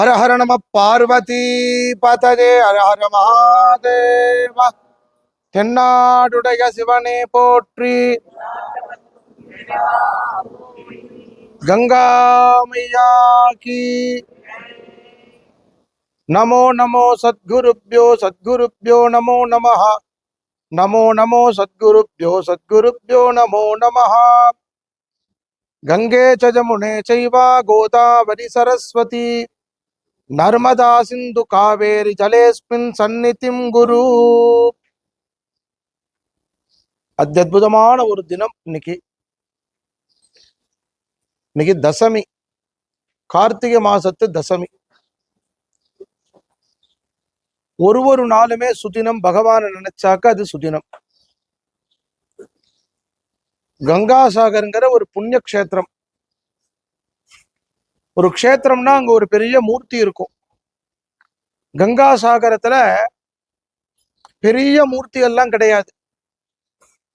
ஹர ஹர நம பார்வதி பதஜே ஹர ஹர மகாதேவா தென்னாடுடைய சிவனே போற்றி கங்கா மையா கி நமோ நமோ சத்குருப்யோ சத்குருப்யோ நமோ நமः நமோ நமோ சத்குருப்யோ சத்குருப்யோ நமோ நமः गङ्गे च जमुने चैव गोदावरि सरस्वती நர்மதா சிந்து காவேரி ஜலேஸ்மின் சந்நிதிம் குரு. அத்தியுதமான ஒரு தினம் இன்னைக்கு. இன்னைக்கு தசமி. கார்த்திகை மாசத்து தசமி. ஒரு ஒரு நாளுமே சுதினம் பகவானை நினைச்சாக்க அது சுதினம். கங்காசாகருங்கிற ஒரு புண்ணிய க்ஷேத்திரம் ஒரு க்ஷேத்திரம்னா அங்க ஒரு பெரிய மூர்த்தி இருக்கும். கங்கா சாகரத்துல பெரிய மூர்த்தி எல்லாம் கிடையாது.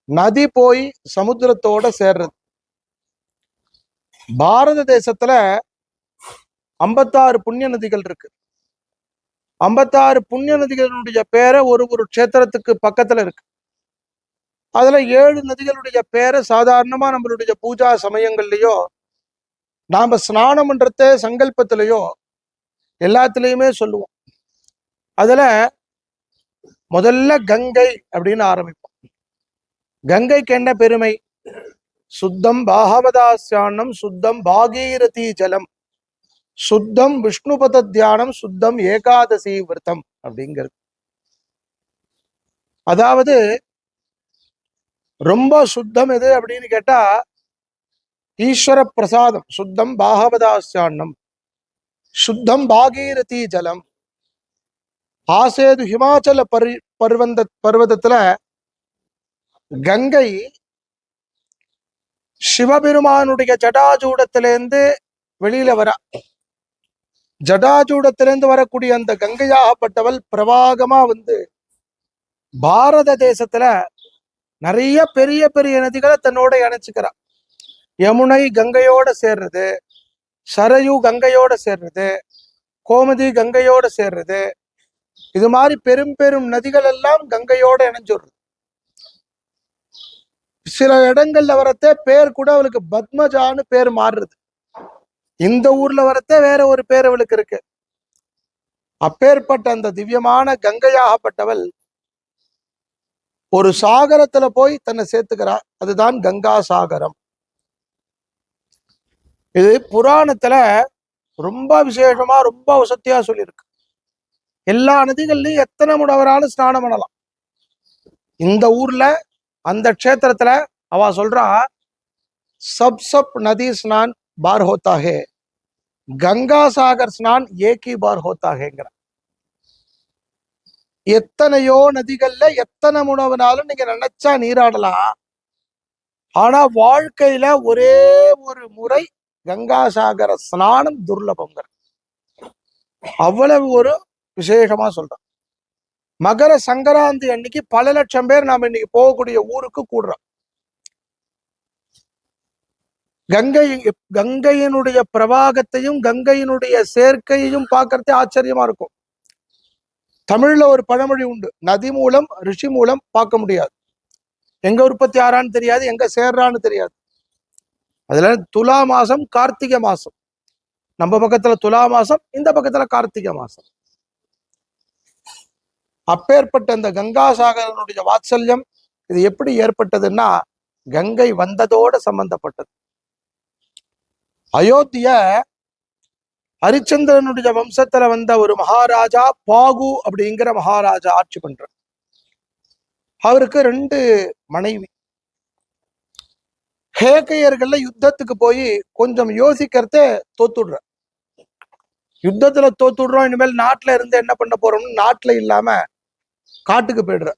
நதி போய் சமுத்திரத்தோட சேர்றது. பாரத தேசத்துல ஐம்பத்தாறு புண்ணிய நதிகள் இருக்கு. ஐம்பத்தாறு புண்ணிய நதிகளுடைய பேரை ஒரு ஒரு க்ஷேத்திரத்துக்கு பக்கத்துல இருக்கு. அதுல ஏழு நதிகளுடைய பேரை சாதாரணமா நம்மளுடைய பூஜா சமயங்கள்லயோ நாம ஸ்நானம் பண்றத சங்கல்பத்திலையோ எல்லாத்துலயுமே சொல்லுவோம். அதுல முதல்ல கங்கை அப்படின்னு ஆரம்பிப்போம். கங்கைக்கு என்ன பெருமை? சுத்தம் பாகவதாசியானம் சுத்தம் பாகீரதி ஜலம் சுத்தம் விஷ்ணுபத தியானம் சுத்தம் ஏகாதசி விரதம் அப்படிங்கிறது. அதாவது ரொம்ப சுத்தம் எது அப்படின்னு கேட்டா ஈஸ்வர பிரசாதம் சுத்தம் பாகவதாசியாண்ணம் சுத்தம் பாகீரதி ஜலம். ஆசேது ஹிமாச்சல பரி பர்வந்த பர்வதத்துல கங்கை சிவபெருமானுடைய ஜடாஜூடத்திலேருந்து வெளியில வர ஜடாஜூடத்திலேருந்து வரக்கூடிய அந்த கங்கையாகப்பட்டவள் பிரவாகமா வந்து பாரத தேசத்துல நிறைய பெரிய பெரிய நதிகளை தன்னோட இணைச்சுக்கிறான் யமுனை கங்கையோட சேர்றது சரயு கங்கையோட சேர்றது கோமதி கங்கையோட சேர்றது இது மாதிரி பெரும் பெரும் நதிகள் எல்லாம் கங்கையோட இணைஞ்சிடுறது. சில இடங்கள்ல வரத்தே பேர் கூட அவளுக்கு பத்மஜான்னு பேர் மாறுறது. இந்த ஊர்ல வரத்தே வேற ஒரு பேர் அவளுக்கு இருக்கு. அப்பேற்பட்ட அந்த திவ்யமான கங்கையாகப்பட்டவள் ஒரு சாகரத்துல போய் தன்னை சேர்த்துக்கிறா. அதுதான் கங்கா சாகரம். இது புராணத்துல ரொம்ப விசேஷமா ரொம்ப வசதியா சொல்லியிருக்கு. எல்லா நதிகள்லயும் எத்தனை முடவராலும் ஸ்நானம் பண்ணலாம்? இந்த ஊர்ல அந்த க்ஷேத்திரத்துல அவ சொல்றா சப் சப் நதி ஸ்நான் பார் ஹோத்தாகே கங்கா சாகர் ஸ்நான் ஏகி பார் ஹோத்தாகேங்கிற எத்தனையோ நதிகள்ல எத்தனை முனவுனாலும் நீங்க நினைச்சா நீராடலாம். ஆனா வாழ்க்கையில ஒரே ஒரு முறை கங்காசாகர ஸ்நானம் துர்லபங்கிற அவ்வளவு ஒரு விசேஷமா சொல்றோம் மகர சங்கராந்தி அன்னைக்கு பல லட்சம் பேர் நாம இன்னைக்கு போகக்கூடிய ஊருக்கு கூடுறோம். கங்கை கங்கையினுடைய பிரவாகத்தையும் கங்கையினுடைய சேர்க்கையையும் பார்க்கறதே ஆச்சரியமா இருக்கும். தமிழ்ல ஒரு பழமொழி உண்டு நதி மூலம் ரிஷி மூலம் பார்க்க முடியாது. எங்க உற்பத்தி ஆறான்னு தெரியாது எங்க சேர்றான்னு தெரியாது. அதுல துலா மாசம் கார்த்திகை மாசம். நம்ம பக்கத்துல துலா மாசம் இந்த பக்கத்துல கார்த்திகை மாசம். அப்பேற்பட்ட இந்த கங்காசாகரனுடைய வாத்சல்யம் இது எப்படி ஏற்பட்டதுன்னா கங்கை வந்ததோட சம்பந்தப்பட்டது. அயோத்திய ஹரிச்சந்திரனுடைய வம்சத்துல வந்த ஒரு மகாராஜா பாகு அப்படிங்கிற மகாராஜா ஆட்சி பண்ற அவருக்கு ரெண்டு மனைவி. ஹேகையர்கள்ல யுத்தத்துக்கு போய் கொஞ்சம் யோசிக்கிறதே தோத்துடுற யுத்தத்துல தோத்துடுறோம் இனிமேல் நாட்டுல இருந்து என்ன பண்ண போறோம்னு நாட்டுல இல்லாம காட்டுக்கு போயிடுற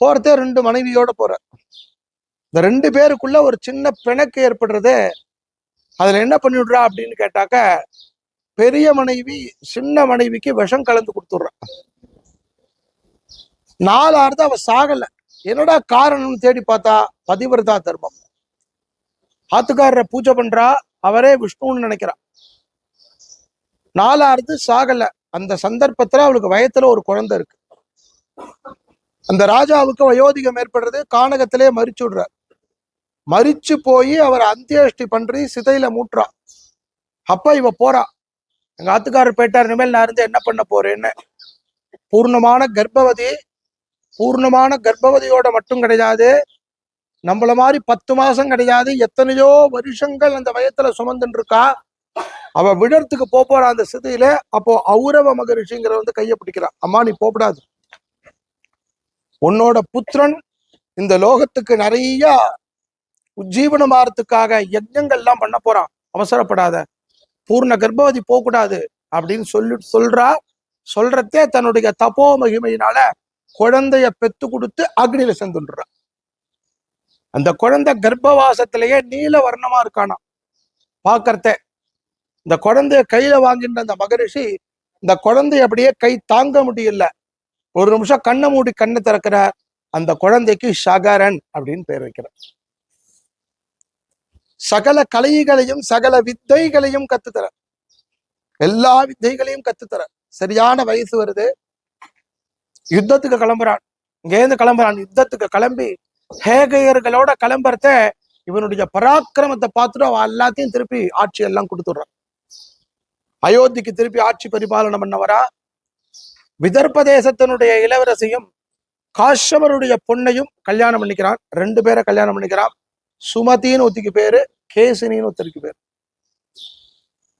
போறதே ரெண்டு மனைவியோட போற இந்த ரெண்டு பேருக்குள்ள ஒரு சின்ன பிணக்கு ஏற்படுறது அதுல என்ன பண்ணிவிடுறா அப்படின்னு கேட்டாக்க பெரிய மனைவி சின்ன மனைவிக்கு விஷம் கலந்து கொடுத்துடுறா. நாலாவது அவ சாகல. என்னடா காரணம்னு தேடி பார்த்தா பதிவிரதா தர்மம். ஆத்துக்காரரை பூஜை பண்றா அவரே விஷ்ணுன்னு நினைக்கிறா நாலாவது சாகல. அந்த சந்தர்ப்பத்துல அவளுக்கு வயத்துல ஒரு குழந்தை இருக்கு. அந்த ராஜாவுக்கு வயோதிகம் ஏற்படுறது கானகத்திலே மறிச்சு விடுறார். மறிச்சு போய் அவர் அந்தியஷ்டி பண்றி சிதையில மூட்டுறா அப்ப இவ போறா. எங்க ஆத்துக்காரர் போயிட்டார் இனிமேல் நான் இருந்து என்ன பண்ண போறேன்னு. பூர்ணமான கர்ப்பவதி பூர்ணமான கர்ப்பவதியோட மட்டும் கிடையாது. நம்மள மாதிரி பத்து மாசம் கிடையாது எத்தனையோ வருஷங்கள் அந்த வயத்துல சுமந்துட்டு இருக்கா அவ விடறதுக்கு போற போறா அந்த சிதையில அப்போ ஔரவ மகரிஷிங்கிற வந்து கையை பிடிக்கிறான் அம்மா நீ போகக்கூடாது உன்னோட புத்திரன் இந்த லோகத்துக்கு நிறைய உஜ்ஜீவனமாறதுக்காக யஜ்ஞங்கள்லாம் பண்ண போறான். அவசரப்படாத. பூர்ண கர்ப்பவதி போகக்கூடாது அப்படின்னு சொல்லி சொல்றா. சொல்றதே தன்னுடைய தபோ மகிமையினால குழந்தைய பெத்து கொடுத்து அக்னியில செந்துடுறா அந்த குழந்தை கர்ப்பவாசத்திலேயே நீல வர்ணமா இருக்கானா பாக்கறதே இந்த குழந்தைய கையில வாங்கின்ற அந்த மகரிஷி இந்த குழந்தைய அப்படியே கை தாங்க முடியல. ஒரு நிமிஷம் கண்ணை மூடி கண்ணை திறக்கிறார். அந்த குழந்தைக்கு ஷகரன் அப்படின்னு பேர் வைக்கிறார். சகல கலைகளையும் சகல வித்தைகளையும் கத்துத்தர எல்லா வித்தைகளையும் கத்துத்தர சரியான வயசு வருது. யுத்தத்துக்கு கிளம்புறான். இங்கேருந்து கிளம்புறான். யுத்தத்துக்கு கிளம்பி ஹேகையர்களோட கிளம்புறத இவனுடைய பராக்கிரமத்தை பார்த்துட்டு அவன் எல்லாத்தையும் திருப்பி ஆட்சி எல்லாம் கொடுத்துடுறான். அயோத்திக்கு திருப்பி ஆட்சி பரிபாலனை பண்ணவரா? விதர்ப்ப தேசத்தினுடைய இளவரசியும் காஷவருடைய பொண்ணையும் கல்யாணம் பண்ணிக்கிறான். ரெண்டு பேரை கல்யாணம் பண்ணிக்கிறான். சுமதின்னு ஒத்திக்கு பேரு கேசினின்னு ஒருத்தருக்கு பேரு.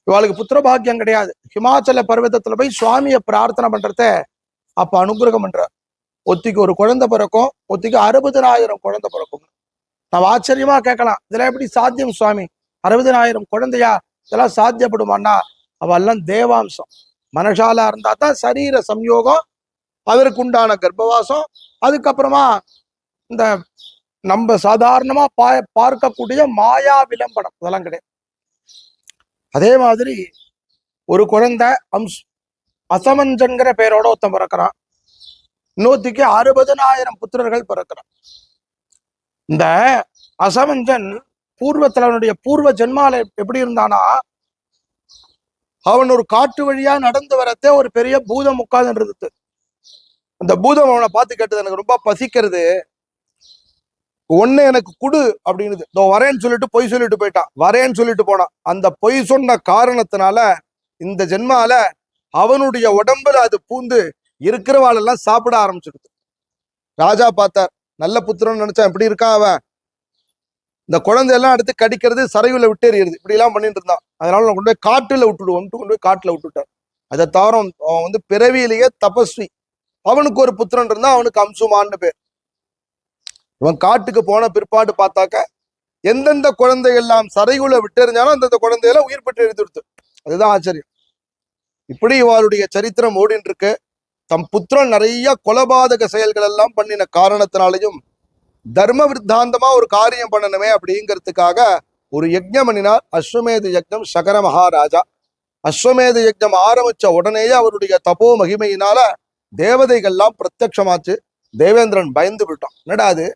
இவாளுக்கு புத்திர பாக்கியம் கிடையாது. ஹிமாச்சல பர்வதத்துல போய் சுவாமியை பிரார்த்தனை பண்றத அப்ப அனுகிரகம் பண்ற ஒத்திக்கு ஒரு குழந்தை பிறக்கும் ஒத்திக்கு அறுபதனாயிரம் குழந்தை பிறக்கும். நம்ம ஆச்சரியமா கேட்கலாம் இதெல்லாம் எப்படி சாத்தியம் சுவாமி? அறுபதனாயிரம் குழந்தையா? இதெல்லாம் சாத்தியப்படுமான்னா அவெல்லாம் தேவாம்சம். மனசாலா இருந்தா தான் சரீர சம்யோகம் அதற்கு உண்டான கர்ப்பவாசம் அதுக்கப்புறமா இந்த நம்ம சாதாரணமா பா பார்க்கக்கூடிய மாயா விளம்பரம் இதெல்லாம் கிடையாது. அதே மாதிரி ஒரு குழந்தை அம்ஸ் அசமஞ்சன்கிற பேரோட ஒருத்தன் பிறக்கிறான். இன்னொருத்திக்கு அறுபதனாயிரம் புத்திரர்கள் பிறக்கிறான் இந்த அசவஞ்சன் பூர்வத்தில் அவனுடைய பூர்வ ஜென்மால எப்படி இருந்தானா அவன் ஒரு காட்டு வழியா நடந்து வரத்தே ஒரு பெரிய பூதம் உட்கார்ந்து இருந்தது அந்த பூதம் அவனை பார்த்து கேட்டது எனக்கு ரொம்ப பசிக்கிறது. ஒண்ணு எனக்கு குடு அப்படின்னுது. இதோ வரேன்னு சொல்லிட்டு பொய் சொல்லிட்டு போயிட்டான். வரேன்னு சொல்லிட்டு போனான் அந்த பொய் சொன்ன காரணத்தினால இந்த ஜென்மால அவனுடைய உடம்புல அது பூந்து இருக்கிறவாளெல்லாம் சாப்பிட ஆரம்பிச்சிடுது. ராஜா பார்த்தார் நல்ல புத்திரன் நினைச்சான் எப்படி இருக்கான் அவன். இந்த குழந்தையெல்லாம் எடுத்து கடிக்கிறது சரைவுல விட்டு இப்படி எல்லாம் பண்ணிட்டு இருந்தான். அதனால நான் கொண்டு போய் காட்டுல விட்டுடுவோம்ட்டு கொண்டு போய் காட்டுல விட்டுட்டார் அதை தவிர அவன் வந்து பிறவியிலேயே தபஸ்வி. அவனுக்கு ஒரு புத்திரன் இருந்தா அவனுக்கு அம்சுமான்னு பேர். இவன் காட்டுக்கு போன பிற்பாடு பார்த்தாக்க எந்தெந்த குழந்தையெல்லாம் சரைகுல விட்டெறிஞ்சாலும் அந்தந்த குழந்தையெல்லாம் உயிர் பெற்று எரிந்துடுத்து அதுதான் ஆச்சரியம். இப்படி இவருடைய சரித்திரம் ஓடின்னு இருக்கு. தம் புத்திரன் நிறைய கொலபாதக செயல்கள் எல்லாம் பண்ணின காரணத்தினாலையும் தர்ம விருத்தாந்தமா ஒரு காரியம் பண்ணணுமே அப்படிங்கிறதுக்காக ஒரு யஜ்ஞம் பண்ணினார் அஸ்வமேத யஜ்ஞம் சகர மகாராஜா. அஸ்வமேத யஜ்ஞம் ஆரம்பிச்ச உடனேயே அவருடைய தபோ மகிமையினால தேவதைகள்லாம் பிரத்யட்சமாச்சு தேவேந்திரன் பயந்து விட்டான் என்னடா அது?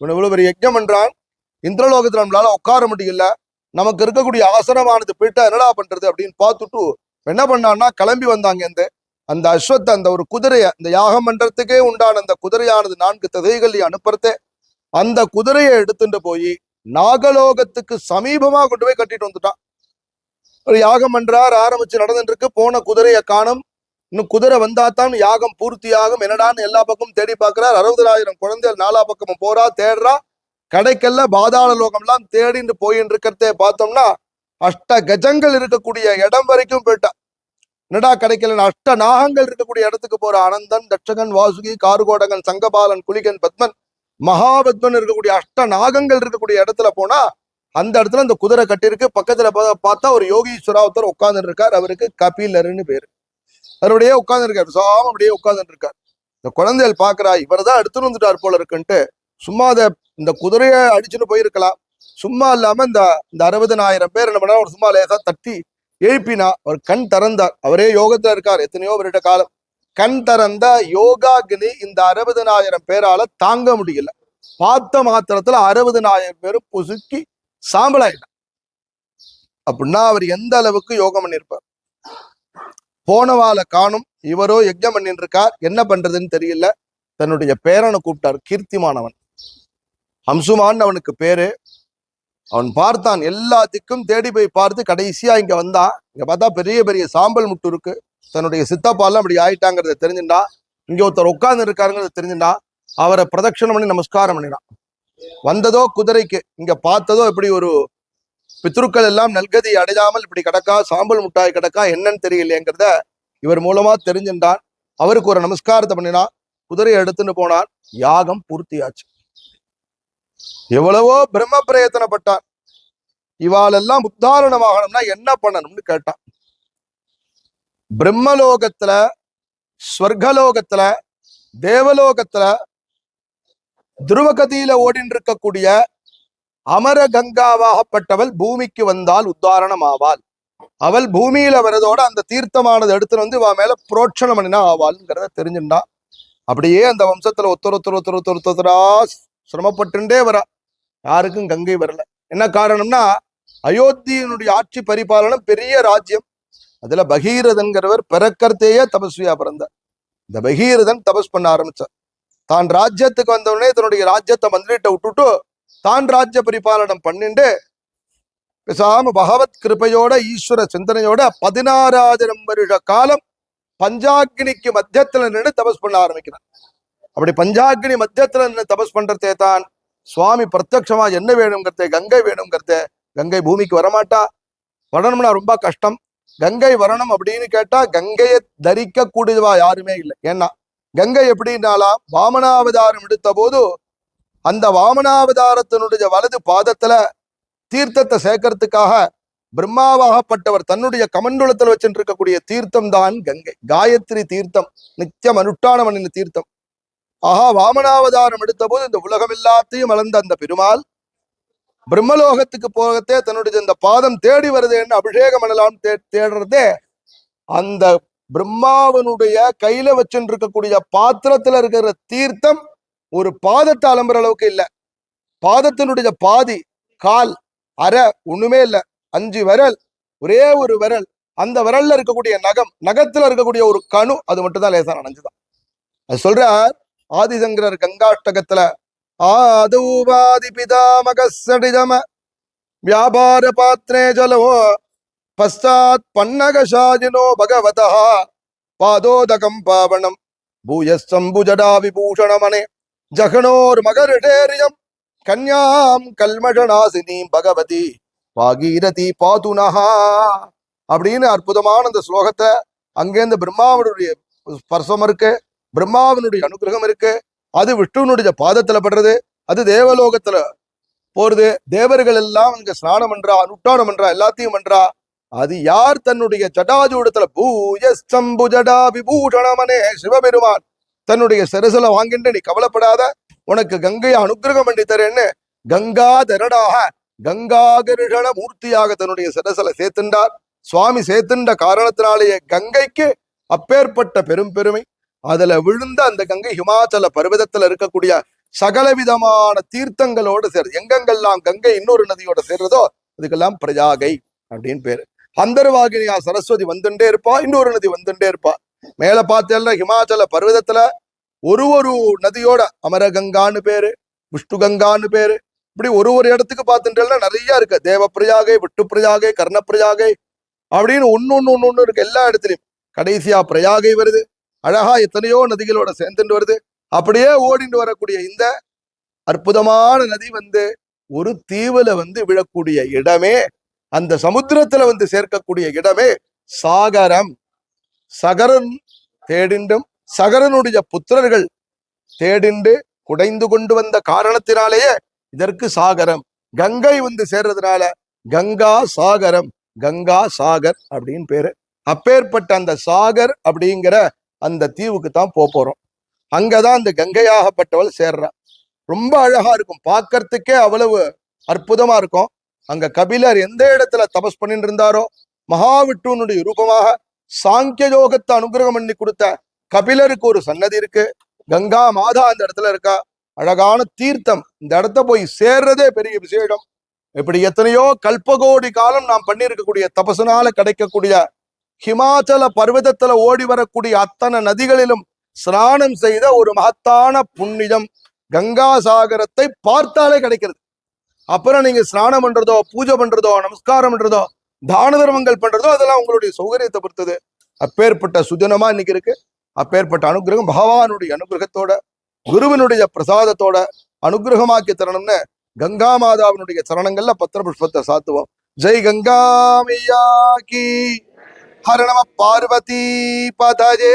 இவன் இவ்வளவு பெரிய யஜ்ஞம் பண்றான்? இந்திரலோகத்துல நம்மளால உட்கார முடியல. நமக்கு இருக்கக்கூடிய ஆசனமானது போயிட்டா என்னடா பண்றது அப்படின்னு பார்த்துட்டு என்ன பண்ணான்னா கிளம்பி வந்தாங்க இந்த அந்த அஸ்வத்தை அந்த ஒரு குதிரையை அந்த யாகம் பண்றதுக்கே உண்டான அந்த குதிரையானது நான்கு ததைகளை அனுப்புறதே அந்த குதிரையை எடுத்துட்டு போய் நாகலோகத்துக்கு சமீபமா கொண்டு போய் கட்டிட்டு வந்துட்டான். ஒரு யாகம் பண்றார் ஆரம்பிச்சு நடந்துட்டு இருக்கு போன குதிரையை காணும். இன்னும் குதிரை வந்தாதான் யாகம் பூர்த்தியாகும் என்னடான்னு எல்லா பக்கமும் தேடி பார்க்கிறார். அறுபதாயிரம் குழந்தைகள் நாலா பக்கமும் போறா தேடுறா. கடைக்கல்ல பாதாள லோகம்லாம் தேடிட்டு போயின்னு இருக்கிறதே பார்த்தோம்னா அஷ்ட கஜங்கள் இருக்கக்கூடிய இடம் வரைக்கும் போயிட்டா. என்னடா கிடைக்கல அஷ்ட நாகங்கள் இருக்கக்கூடிய இடத்துக்கு போற அனந்தன் தட்சகன் வாசுகி கார்கோடகன் சங்கபாலன் குலிகன் பத்மன் மகாபத்மன் இருக்கக்கூடிய அஷ்ட நாகங்கள் இருக்கக்கூடிய இடத்துல போனா அந்த இடத்துல அந்த குதிரை கட்டியிருக்கு. பக்கத்துல பார்த்தா ஒரு யோகீஸ்வரா ஒருத்தர் உட்கார்ந்து இருக்கார் அவருக்கு கபிலர்னு பேரு. அவருடைய உட்கார்ந்து இருக்காரு சாம அப்படியே உட்கார்ந்து இருக்கார் இந்த குழந்தைகள் பாக்குறா இவர்தான் எடுத்துட்டு வந்துட்டார் போல இருக்குன்ட்டு சும்மா அதை இந்த குதிரைய அடிச்சுட்டு போயிருக்கலாம். சும்மா இல்லாம இந்த இந்த அறுபதனாயிரம் பேர் என்ன பண்ணா ஒரு சும்மா லேசா தட்டி எழுப்பினா அவர் கண் திறந்தார். அவரே யோகத்துல இருக்கார். எத்தனையோ வருட காலம். கண் திறந்த யோகாகினி இந்த அறுபதனாயிரம் பேரால தாங்க முடியல. பார்த்த மாத்திரத்துல அறுபதனாயிரம் பேரும் பொசுக்கி சாம்பலாயிட்டார் அப்படின்னா அவர் எந்த அளவுக்கு யோகம் பண்ணியிருப்பார் போனவால காணும். இவரோ யஜ்ஞம் பண்ணிட்டு இருக்கார் என்ன பண்றதுன்னு தெரியல. தன்னுடைய பேரனை கூப்பிட்டார். கீர்த்திமானவன். ஹம்சுமான் அவனுக்கு பேரு. அவன் பார்த்தான் எல்லாத்துக்கும் தேடி போய் பார்த்து கடைசியா இங்க வந்தான் இங்க பார்த்தா பெரிய பெரிய சாம்பல் முட்டு இருக்கு. தன்னுடைய சித்தப்பாலாம் அப்படி ஆயிட்டாங்கிறத தெரிஞ்சுண்டா இங்க ஒருத்தர் உட்கார்ந்து இருக்காருங்கிறத தெரிஞ்சுண்டா அவரை பிரதட்சணம் பண்ணி நமஸ்காரம் பண்ணினான் வந்ததோ குதிரைக்கு இங்க பார்த்ததோ இப்படி ஒரு பித்ருக்கள் எல்லாம் நல்கதி அடையாமல் இப்படி கிடக்கா சாம்பல் முட்டாய் கிடக்கா என்னன்னு தெரியலையேங்கிறத இவர் மூலமா தெரிஞ்சுட்டான். அவருக்கு ஒரு நமஸ்காரத்தை பண்ணினான் குதிரையை எடுத்துன்னு போனான். யாகம் பூர்த்தியாச்சு. எவ்வளவோ பிரம்ம பிரயத்தனப்பட்டான் இவாளெல்லாம் உத்தாரணமாகணும்னா என்ன பண்ணணும்னு கேட்டான். பிரம்மலோகத்துல ஸ்வர்கலோகத்துல தேவலோகத்துல துருவகதியில ஓடின்னு இருக்கக்கூடிய அமர கங்காவாகப்பட்டவள் பூமிக்கு வந்தால் உத்தாரணம் ஆவாள் அவள் பூமியில வரதோட அந்த தீர்த்தமானது எடுத்துட்டு வந்து இவ மேல புரோட்சணம் பண்ணினா ஆவாள்ங்கிறத தெரிஞ்சுட்டான் அப்படியே அந்த வம்சத்துல ஒருத்தர் ஒருத்தர் ஒருத்தர் ஒருத்தர் ஒருத்தரா சிரமப்பட்டுண்டே வரா. யாருக்கும் கங்கை வரல. என்ன காரணம்னா அயோத்தியினுடைய ஆட்சி பரிபாலனம் பெரிய ராஜ்யம். அதுல பகீரதன்கிறவர் பிறக்கறதேயே தபஸ்வியா பிறந்தார். இந்த பகீரதன் தபஸ் பண்ண ஆரம்பிச்சார். தான் ராஜ்யத்துக்கு வந்தவுடனே தன்னுடைய ராஜ்யத்தை மந்திரிட்ட விட்டுட்டு தான் ராஜ்ய பரிபாலனம் பண்ணிண்டு பேசாம பகவத் கிருபையோட ஈஸ்வர சிந்தனையோட பதினாறாயிரம் வருஷ காலம் பஞ்சாக்னிக்கு மத்தியத்துல நின்று தபஸ் பண்ண ஆரம்பிக்கிறான் அப்படி பஞ்சாக்னி மத்தியத்துல நின்று தபஸ் பண்றதே தான். சுவாமி பிரத்யக்ஷமா என்ன வேணுங்கிறத கங்கை வேணுங்கிறத கங்கை பூமிக்கு வரமாட்டா? வரணும்னா ரொம்ப கஷ்டம். கங்கை வரணும் அப்படின்னு கேட்டா கங்கையை தரிக்க கூடியவா யாருமே இல்லை. ஏன்னா கங்கை எப்படின்னாலா வாமனாவதாரம் எடுத்த போது அந்த வாமனாவதாரத்தினுடைய வலது பாதத்துல தீர்த்தத்தை சேர்க்கறதுக்காக பிரம்மாவாகப்பட்டவர் தன்னுடைய கமண்டலத்தில் வச்சுட்டு இருக்கக்கூடிய தீர்த்தம் தான் கங்கை. காயத்ரி தீர்த்தம் நித்தியம் அனுஷ்டானம் பண்ணின தீர்த்தம். ஆஹா வாமனாவதாரம் எடுத்த போது இந்த உலகம் எல்லாத்தையும் வளர்ந்த அந்த பெருமாள் பிரம்மலோகத்துக்கு போகத்தே தன்னுடைய இந்த பாதம் தேடி வருதுன்னு அபிஷேகம் பண்ணலாம் தே தேடுறதே அந்த பிரம்மாவனுடைய கையில வச்சுட்டு இருக்கக்கூடிய பாத்திரத்துல இருக்கிற தீர்த்தம் ஒரு பாதத்தை அலம்புற அளவுக்கு இல்ல. பாதத்தினுடைய பாதி கால் அரை ஒண்ணுமே இல்ல. அஞ்சு விரல் ஒரே ஒரு விரல். அந்த விரல்ல இருக்கக்கூடிய நகம் நகத்துல இருக்கக்கூடிய ஒரு கணு அது மட்டும் தான் லேசா நனைஞ்சுதான். அது சொல்றார் ஆதிசங்கரர் கங்காஷ்டகத்துல ஆதூபாதி பிதாமகசடிதம வியாபார பாத்திரே ஜலவோ பஸ்தாத் பன்னகசாஜினோ பகவதா பாதோதகம் பாவனம் பூயஸ்தம்புஜடா விபூஷணமனே ஜகனோர் மகரிடேரியம் கன்யாம் கல்மஷநாசினீம் பகவதி பாகீரதி பாதுனஹா அப்படின்னு அற்புதமான அந்த ஸ்லோகத்தை அங்கேருந்து பிரம்மாவனுடைய ஸ்பர்சம் இருக்கு. பிரம்மாவினுடைய அனுகிரகம் இருக்கு. அது விஷ்ணுனுடைய பாதத்துல படுறது அது தேவலோகத்துல போறது. தேவர்கள் எல்லாம் அங்க ஸ்நானம் பண்றா அனுஷ்டானம் பண்றா எல்லாத்தையும் பண்றா. அது யார் தன்னுடைய ஜடாஜூடத்துல பூஜம்பு ஜடா விபூஷணமனே சிவபெருமான் தன்னுடைய சிரசுல வாங்கிட்டு நீ கவலைப்படாத உனக்கு கங்கையை அனுகிரகம் பண்ணி தரேன்னு கங்கா கங்காகரிஷண மூர்த்தியாக தன்னுடைய சிரசுல சேர்த்துண்டார். சுவாமி சேர்த்துண்ட காரணத்தினாலேயே கங்கைக்கு அப்பேற்பட்ட பெரும் பெருமை. அதுல விழுந்த அந்த கங்கை ஹிமாச்சல பர்வதத்துல இருக்கக்கூடிய சகல விதமான தீர்த்தங்களோட சேர் எங்கெங்கெல்லாம் கங்கை இன்னொரு நதியோட சேர்றதோ அதுக்கெல்லாம் பிரஜாகை அப்படின்னு பேரு. அந்தர்வாகினியா சரஸ்வதி வந்துட்டே இருப்பா இன்னொரு நதி வந்துட்டே இருப்பா. மேல பார்த்தேன்னா ஹிமாச்சல பர்வதத்துல ஒரு ஒரு நதியோட அமரகங்கான்னு பேரு விஷ்ணு கங்கான்னு பேரு. இப்படி ஒரு ஒரு இடத்துக்கு பார்த்துட்டேன்னா நிறைய இருக்கு. தேவ பிரயாகை விட்டு பிரயாகை கர்ண பிரயாகை அப்படின்னு ஒன்னு ஒன்னு ஒன்னு இருக்கு எல்லா இடத்துலயும். கடைசியா பிரயாகை வருது. அழகா எத்தனையோ நதிகளோட சேர்ந்துட்டு வருது. அப்படியே ஓடிண்டு வரக்கூடிய இந்த அற்புதமான நதி வந்து ஒரு தீவுல வந்து விழக்கூடிய இடமே அந்த சமுத்திரத்துல வந்து சேர்க்கக்கூடிய இடமே சாகரம். சகரன் தேடிண்டும் சகரனுடைய புத்திரர்கள் தேடிண்டு குடைந்து கொண்டு வந்த காரணத்தினாலேயே இதற்கு சாகரம். கங்கை வந்து சேர்றதுனால கங்கா சாகரம் கங்கா சாகர் அப்படின்னு பேரு. அப்பேற்பட்ட அந்த சாகர் அப்படிங்கிற அந்த தீவுக்கு தான் போக போறோம். அங்கதான் அந்த கங்கையாகப்பட்டவள் சேர்றா. ரொம்ப அழகா இருக்கும். பார்க்கறதுக்கே அவ்வளவு அற்புதமா இருக்கும். அங்க கபிலர் எந்த இடத்துல தபஸ் பண்ணிட்டு இருந்தாரோ மகாவிட்டுனுடைய ரூபமாக சாங்கிய யோகத்தை அனுகிரகம் பண்ணி கொடுத்த கபிலருக்கு ஒரு சன்னதி இருக்கு. கங்கா மாதா அந்த இடத்துல இருக்கா. அழகான தீர்த்தம். இந்த இடத்த போய் சேர்றதே பெரிய விசேஷம். இப்படி எத்தனையோ கல்பகோடி காலம் நாம் பண்ணியிருக்கக்கூடிய தபசுனால கிடைக்கக்கூடிய ஹிமாச்சல பர்வதத்துல ஓடி வரக்கூடிய அத்தனை நதிகளிலும் ஸ்நானம் செய்த ஒரு மகத்தான புண்ணியம் கங்கா சாகரத்தை பார்த்தாலே கிடைக்கிறது. அப்புறம் நீங்க ஸ்நானம் பண்றதோ பூஜை பண்றதோ நமஸ்காரம் பண்றதோ தான தர்மங்கள் பண்றதோ அதெல்லாம் உங்களுடைய சௌகரியத்தை பொறுத்தது. அப்பேற்பட்ட சுஜனமா இன்னைக்கு இருக்கு. அப்பேற்பட்ட அனுகிரகம் பகவானுடைய அனுகிரகத்தோட குருவினுடைய பிரசாதத்தோட அனுகிரகமாக்கி தரணும்னு கங்கா மாதாவினுடைய சரணங்கள்ல பத்திர புஷ்பத்தை சாத்துவோம். ஜெய் கங்கா மையா கி. હરણમ પાર્વતી પદજે